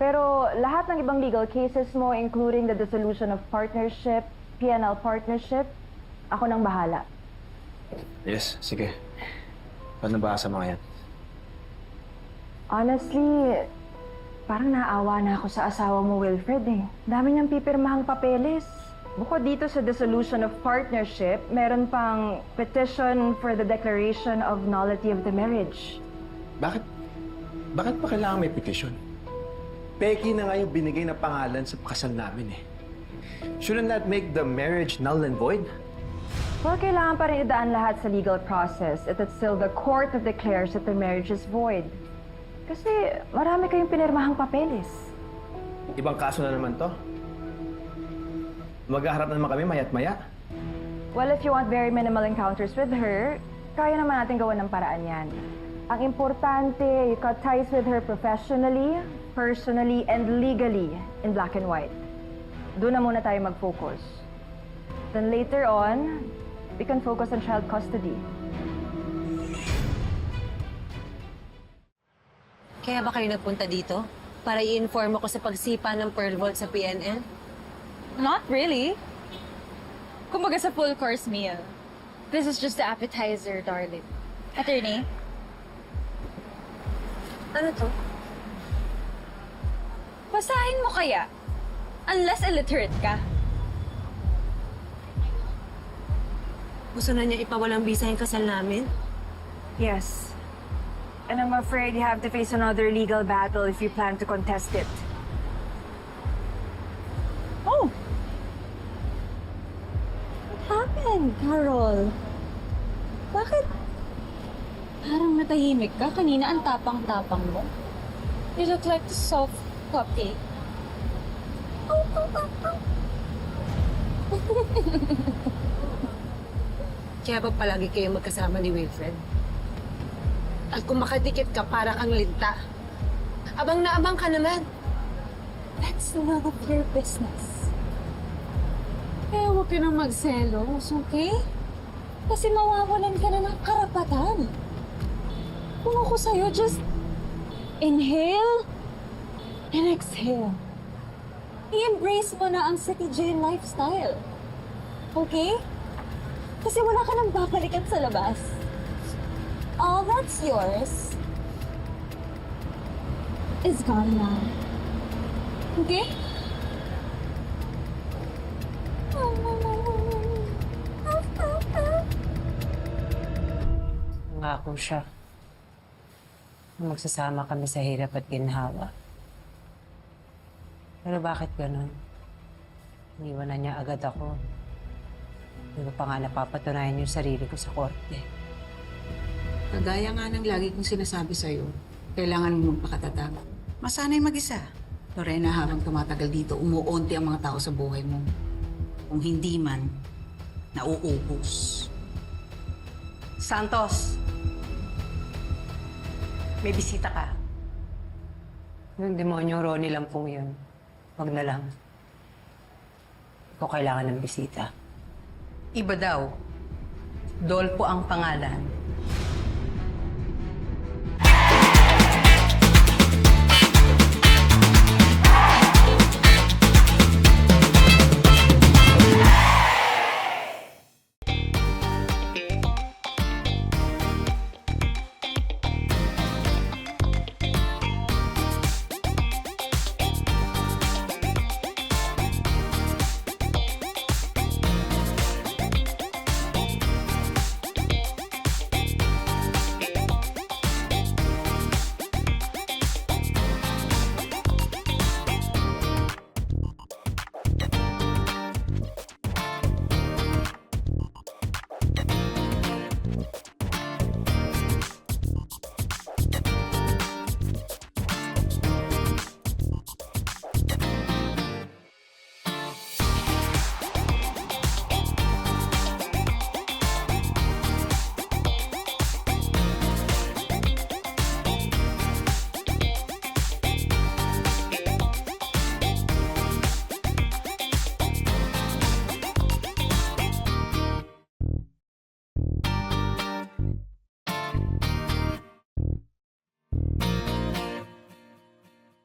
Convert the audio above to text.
Pero lahat ng ibang legal cases mo, including the dissolution of partnership, PNL partnership, ako nang bahala. Yes, sige. Paano ba sa mga yan? Honestly, parang naawa na ako sa asawa mo, Wilfred eh. Dami niyang pipirmahang papeles. Bukod dito sa dissolution of partnership, meron pang petition for the declaration of nullity of the marriage. Bakit? Bakit pa kailangan may petition? Peki na nga yung binigay na pangalan sa kasal namin eh. Shouldn't that make the marriage null and void? Well, kailangan pa rin idaan lahat sa legal process at it's still the court that declares that the marriage is void. Kasi marami kayong pinirmahang papeles. Ibang kaso na naman to. Maghaharap na naman kami mayat maya. Well, if you want very minimal encounters with her, kaya naman natin gawa ng paraan yan. Ang importante, you cut ties with her professionally, personally, and legally in black and white. Doon na muna tayo mag-focus. Then later on, we can focus on child custody. Kaya ba kayo nagpunta dito? Para i-inform ako sa pagsipa ng Pearl Vault sa PNL? Not really. Kumbaga sa full course meal. This is just the appetizer, darling. Attorney, Ano to? Basahin mo kaya. Unless illiterate ka. Gusto na niya ipawalang bisa yung kasal namin? Yes. And I'm afraid you have to face another legal battle if you plan to contest it. Oh, What happened, Carol? bakit? Parang natahimik ka. Kanina ang tapang-tapang mo. You look like the soft cupcake. Kaya ba palagi kayo magkasama ni Wilfred? At kung makadikit ka, para kang linta. Abang na abang ka naman. That's none of your business. Kaya huwag ka nang magselos, okay? Kasi mawawalan ka na ng karapatan. Kung ako sa'yo, just inhale and exhale. I-embrace mo na ang City lifestyle. Okay? Kasi wala ka nang babalikan sa labas. All that's yours is gone now. Okay? Nangako siya. Magsasama kami sa hirap at ginhawa. Pero bakit ganun? Iniwan na niya agad ako. Hindi ko pa nga napapatunayan yung sarili ko sa korte. Kagaya nga ng lagi kong sinasabi sa'yo, kailangan mo magpakatatag. Masanay mag-isa. Lorena, habang tumatagal dito, umuunti ang mga tao sa buhay mo. Kung hindi man, nauubos. Santos! May bisita ka. Yung demonyo Ronnie lang pong yun. Wag na lang. Ikaw kailangan ng bisita. Iba daw. Dolpo ang pangalan.